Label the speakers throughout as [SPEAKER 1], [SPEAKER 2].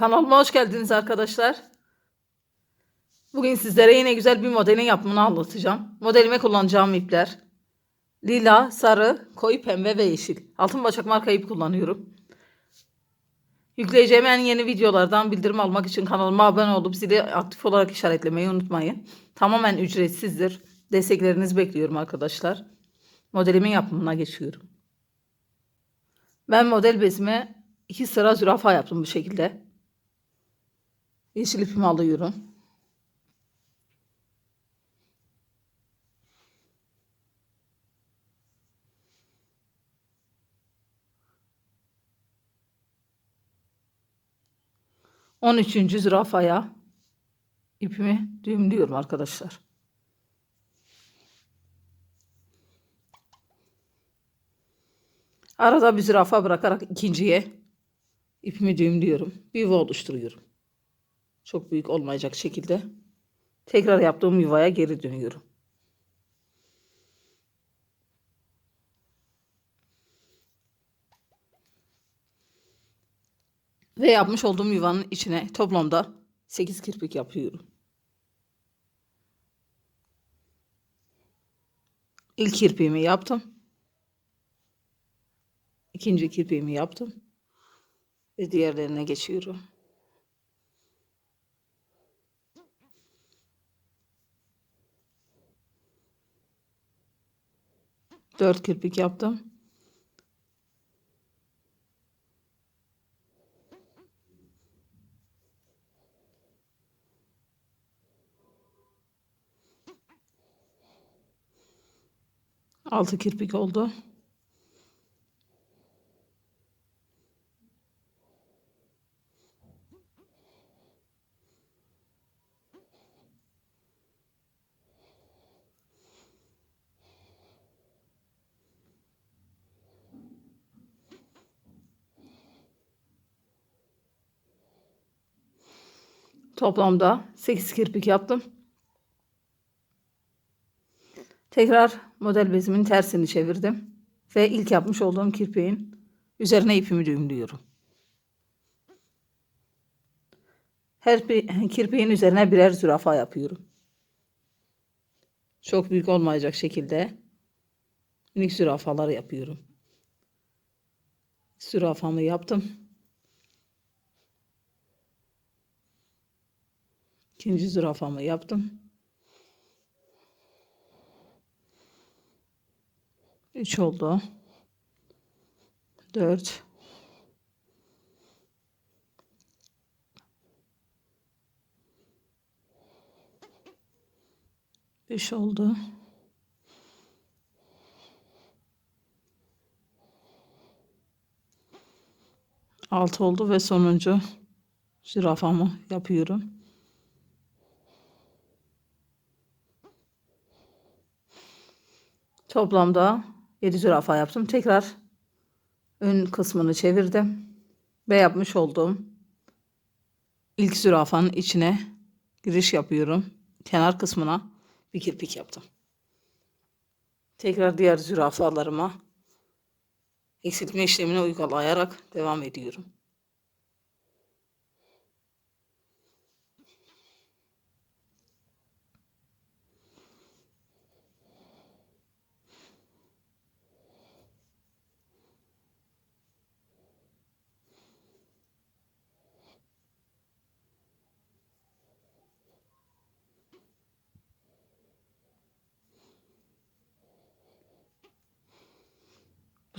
[SPEAKER 1] Kanalıma hoş geldiniz arkadaşlar. Bugün sizlere yine güzel bir modelin yapımını anlatacağım. Modelime kullanacağım ipler. Lila, sarı, koyu pembe ve yeşil. Altın başak marka ip kullanıyorum. Yükleyeceğim en yeni videolardan bildirim almak için kanalıma abone olup zili aktif olarak işaretlemeyi unutmayın. Tamamen ücretsizdir. Desteklerinizi bekliyorum arkadaşlar. Modelimin yapımına geçiyorum. Ben model bezime iki sıra zürafa yaptım bu şekilde. Yeşil ipimi alıyorum. On üçüncü zürafaya ipimi düğümlüyorum arkadaşlar. Arada bir zürafa bırakarak ikinciye ipimi düğümlüyorum. Bir yuva oluşturuyorum. Çok büyük olmayacak şekilde. Tekrar yaptığım yuvaya geri dönüyorum. Ve yapmış olduğum yuvanın içine toplamda 8 kirpik yapıyorum. İlk kirpiğimi yaptım. İkinci kirpiğimi yaptım. Ve diğerlerine geçiyorum. Dört kirpik yaptım. Altı kirpik oldu. Toplamda 8 kirpik yaptım. Tekrar model bezimin tersini çevirdim. Ve ilk yapmış olduğum kirpiğin üzerine ipimi düğümlüyorum. Her bir kirpiğin üzerine birer zürafa yapıyorum. Çok büyük olmayacak şekilde minik zürafalar yapıyorum. Zürafamı yaptım. İkinci zürafamı yaptım. Üç oldu. Dört. Beş oldu. Altı oldu ve sonuncu zürafamı yapıyorum. Toplamda 7 zürafa yaptım. Tekrar ön kısmını çevirdim. Ve yapmış olduğum ilk zürafanın içine giriş yapıyorum. Kenar kısmına bir kirpik yaptım. Tekrar diğer zürafalarıma eksiltme işlemini uygulayarak devam ediyorum.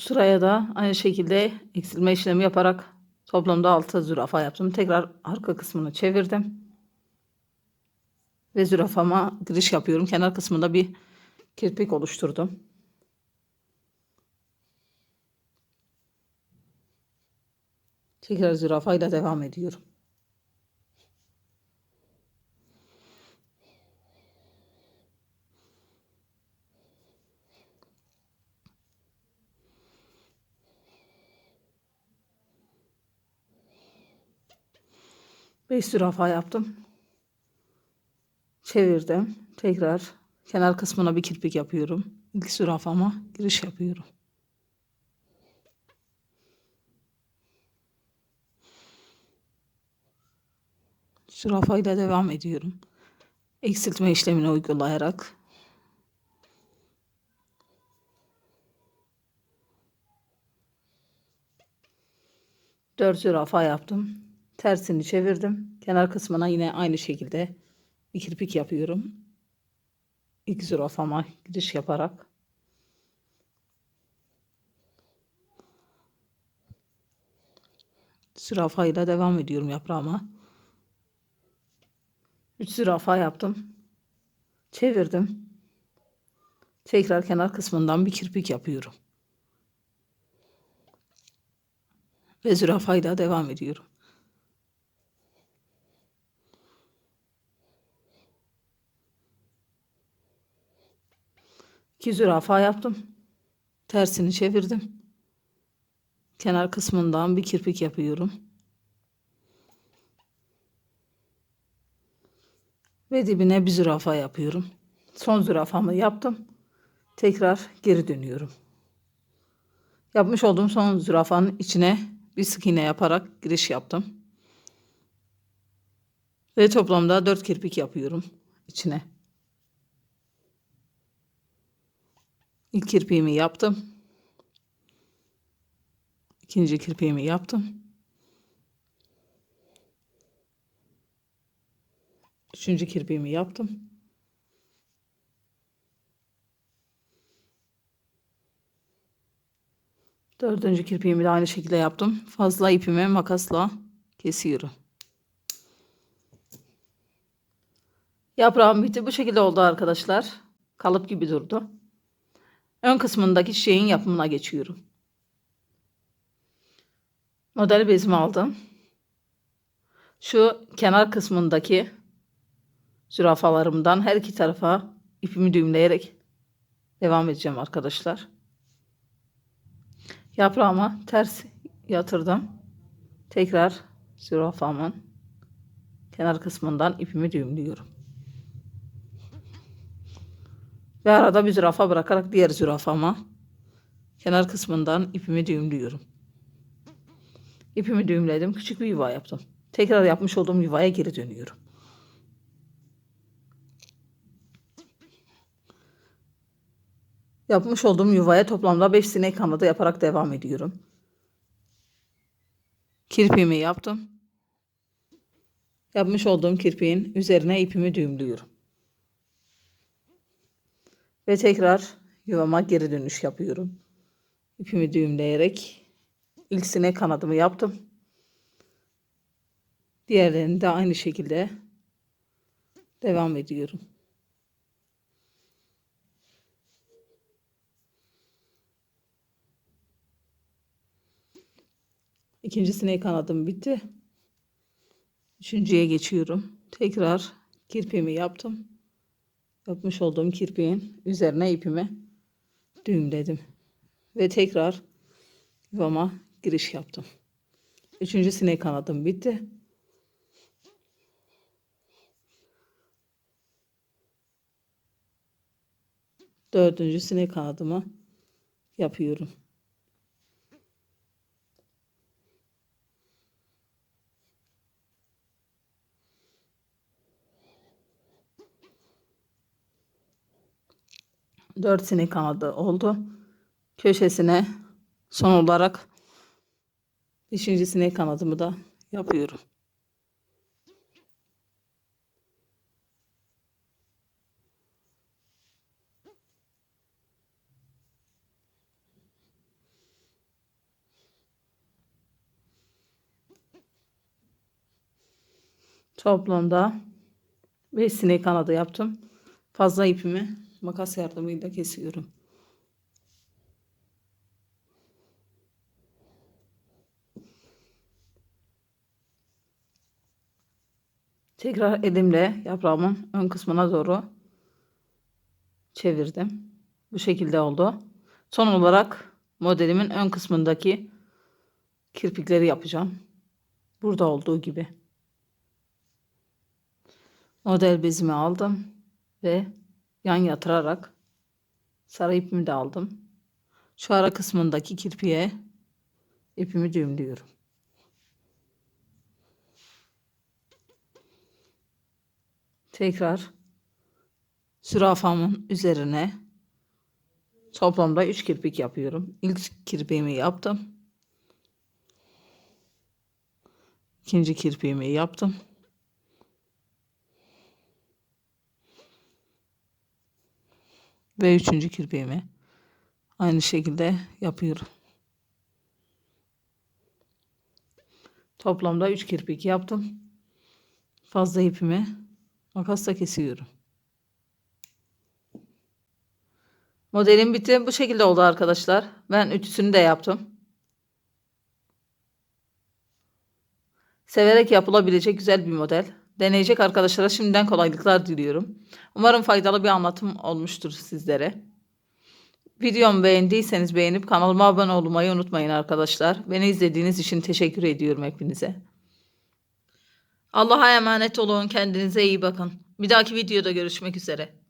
[SPEAKER 1] Sıraya da aynı şekilde eksilme işlemi yaparak toplamda 6 zürafa yaptım. Tekrar arka kısmını çevirdim. Ve zürafama giriş yapıyorum. Kenar kısmında bir kirpik oluşturdum. Tekrar zürafayla devam ediyorum. Beş zürafa yaptım. Çevirdim. Tekrar kenar kısmına bir kirpik yapıyorum. İlk zürafama giriş yapıyorum. Zürafayla devam ediyorum. Eksiltme işlemini uygulayarak. Dört zürafa yaptım. Tersini çevirdim. Kenar kısmına yine aynı şekilde bir kirpik yapıyorum. İlk zürafama giriş yaparak. Zürafayla devam ediyorum yaprağıma. 3 zürafa yaptım. Çevirdim. Tekrar kenar kısmından bir kirpik yapıyorum. Ve zürafayla devam ediyorum. İki zürafa yaptım. Tersini çevirdim. Kenar kısmından bir kirpik yapıyorum. Ve dibine bir zürafa yapıyorum. Son zürafamı yaptım. Tekrar geri dönüyorum. Yapmış olduğum son zürafanın içine bir sık iğne yaparak giriş yaptım. Ve toplamda 4 kirpik yapıyorum içine. İlk kirpiğimi yaptım. İkinci kirpiğimi yaptım. Üçüncü kirpiğimi yaptım. Dördüncü kirpiğimi de aynı şekilde yaptım. Fazla ipimi makasla kesiyorum. Yaprağım bitti. Bu şekilde oldu arkadaşlar. Kalıp gibi durdu. Ön kısmındaki şeyin yapımına geçiyorum. Model bezimi aldım. Şu kenar kısmındaki zürafalarımdan her iki tarafa ipimi düğümleyerek devam edeceğim arkadaşlar. Yaprağıma ters yatırdım. Tekrar zürafamın kenar kısmından ipimi düğümlüyorum. Ve arada bir zürafa bırakarak diğer zürafama kenar kısmından ipimi düğümlüyorum. İpimi düğümledim. Küçük bir yuva yaptım. Tekrar yapmış olduğum yuvaya geri dönüyorum. Yapmış olduğum yuvaya toplamda 5 sinek kanadı yaparak devam ediyorum. Kirpiğimi yaptım. Yapmış olduğum kirpiğin üzerine ipimi düğümlüyorum. Ve tekrar yuvama geri dönüş yapıyorum. İpimi düğümleyerek ilk sinek kanadımı yaptım. Diğerlerini de aynı şekilde devam ediyorum. İkinci sinek kanadım bitti. Üçüncüye geçiyorum. Tekrar kirpiğimi yaptım. Yapmış olduğum kirpiğin üzerine ipimi düğümledim. Ve tekrar yuvama giriş yaptım. Üçüncü sinek kanadım bitti. Dördüncü sinek kanadımı yapıyorum. Dört sinek kanadı oldu. Köşesine son olarak beşinci sinek kanadımı da yapıyorum. Toplamda 5 sinek kanadı yaptım. Fazla ipimi makas yardımıyla kesiyorum. Tekrar elimle yaprağımın ön kısmına doğru çevirdim. Bu şekilde oldu. Son olarak modelimin ön kısmındaki kirpikleri yapacağım. Burada olduğu gibi. Model bezimi aldım ve yan yatırarak sarı ipimi de aldım. Şu ara kısmındaki kirpiğe ipimi düğümlüyorum. tekrar zürafamın üzerine toplamda 3 kirpik yapıyorum. İlk kirpiğimi yaptım. İkinci kirpiğimi yaptım. Ve üçüncü kirpiğimi aynı şekilde yapıyorum. Toplamda 3 kirpik yaptım. Fazla ipimi makasla kesiyorum. Modelim bitti. Bu şekilde oldu arkadaşlar. Ben ütüsünü de yaptım. Severek yapılabilecek güzel bir model. Deneyecek arkadaşlara şimdiden kolaylıklar diliyorum. Umarım faydalı bir anlatım olmuştur sizlere. Videomu beğendiyseniz beğenip kanalıma abone olmayı unutmayın arkadaşlar. Beni izlediğiniz için teşekkür ediyorum hepinize. Allah'a emanet olun. Kendinize iyi bakın. Bir dahaki videoda görüşmek üzere.